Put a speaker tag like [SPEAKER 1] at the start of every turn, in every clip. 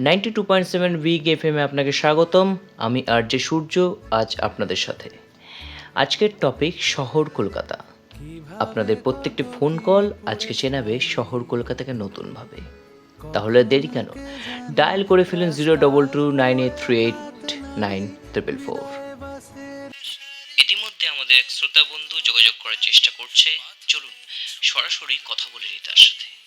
[SPEAKER 1] Ninety two point seven big F M আপনাকে স্বাগতম। আমি আর যে সূর্য, আজ আপনাদের সাথে। আজকের টপিক শহর কলকাতা। আপনাদের প্রত্যেকটি ফোন কল আজকে চেনাবে শহর কলকাতাকে নতুনভাবে। তাহলে দেরি কেন? ডায়াল করে ফেলুন zero double two nine eight three eight nine triple four ইতিমধ্যে আমাদের এক শ্রোতা বন্ধু যোগাযোগ করার চেষ্টা করছে। চলুন সরাসরি কথা বলে নিই তার সাথে।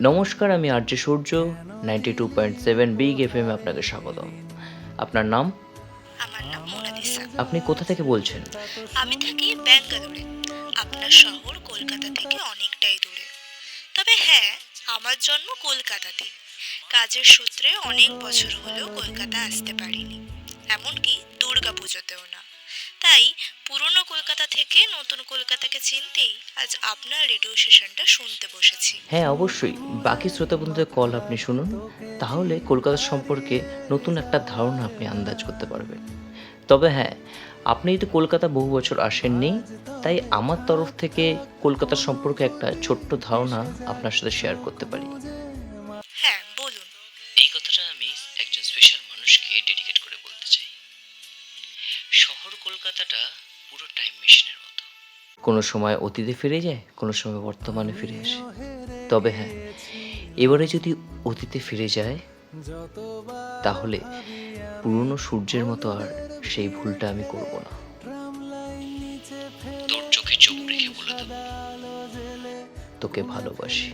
[SPEAKER 1] নমস্কার আমি Arya Surya ninety two point seven big F M আপনাকে স্বাগতম। আপনার নাম?
[SPEAKER 2] আমার নাম মোনালিসা।
[SPEAKER 1] আপনি কোথা থেকে বলছেন?
[SPEAKER 2] আমি থাকি ব্যাঙ্গালোরে। আপনার শহর কলকাতা থেকে অনেকটাই দূরে। তবে হ্যাঁ আমার জন্ম কলকাতাতে কাজের সূত্রে অনেক বছর হলেও কলকাতা আসতে পারিনি। এমনকি দুর্গা পুজোতেও না। তাই কলকাতা থেকে নতুন কলকাতাকে চিনতেই আজ আপনার রেডিও সেশনটা শুনতে বসেছি।
[SPEAKER 1] হ্যাঁ অবশ্যই। বাকি শ্রোতা বন্ধুদের কল আপনি শুনুন তাহলে কলকাতা সম্পর্কে নতুন একটা ধারণা আপনি আন্দাজ করতে পারবেন। তবে হ্যাঁ আপনি তো কলকাতা বহু বছর আসেননি তাই আমার তরফ থেকে কলকাতা সম্পর্কে একটা ছোট্ট ধারণা আপনার সাথে শেয়ার করতে পারি।
[SPEAKER 2] হ্যাঁ বলুন।
[SPEAKER 1] এই কথাটা আমি একজন স্পেশাল মানুষকে ডেডিকেট করে বলতে চাই। শহর কলকাতাটা পুরো টাইম মেশিনের মতো। কোনো সময় অতীতে ফিরে যায় কোনো সময় বর্তমানে ফিরে আসে। তবে হ্যাঁ এবারে যদি অতীতে ফিরে যায় তাহলে পুরনো সূর্যের মতো আর সেই ভুলটা আমি করব না। তোর চোখে চোখ রেখে বলে দেবো তোকে ভালোবাসি।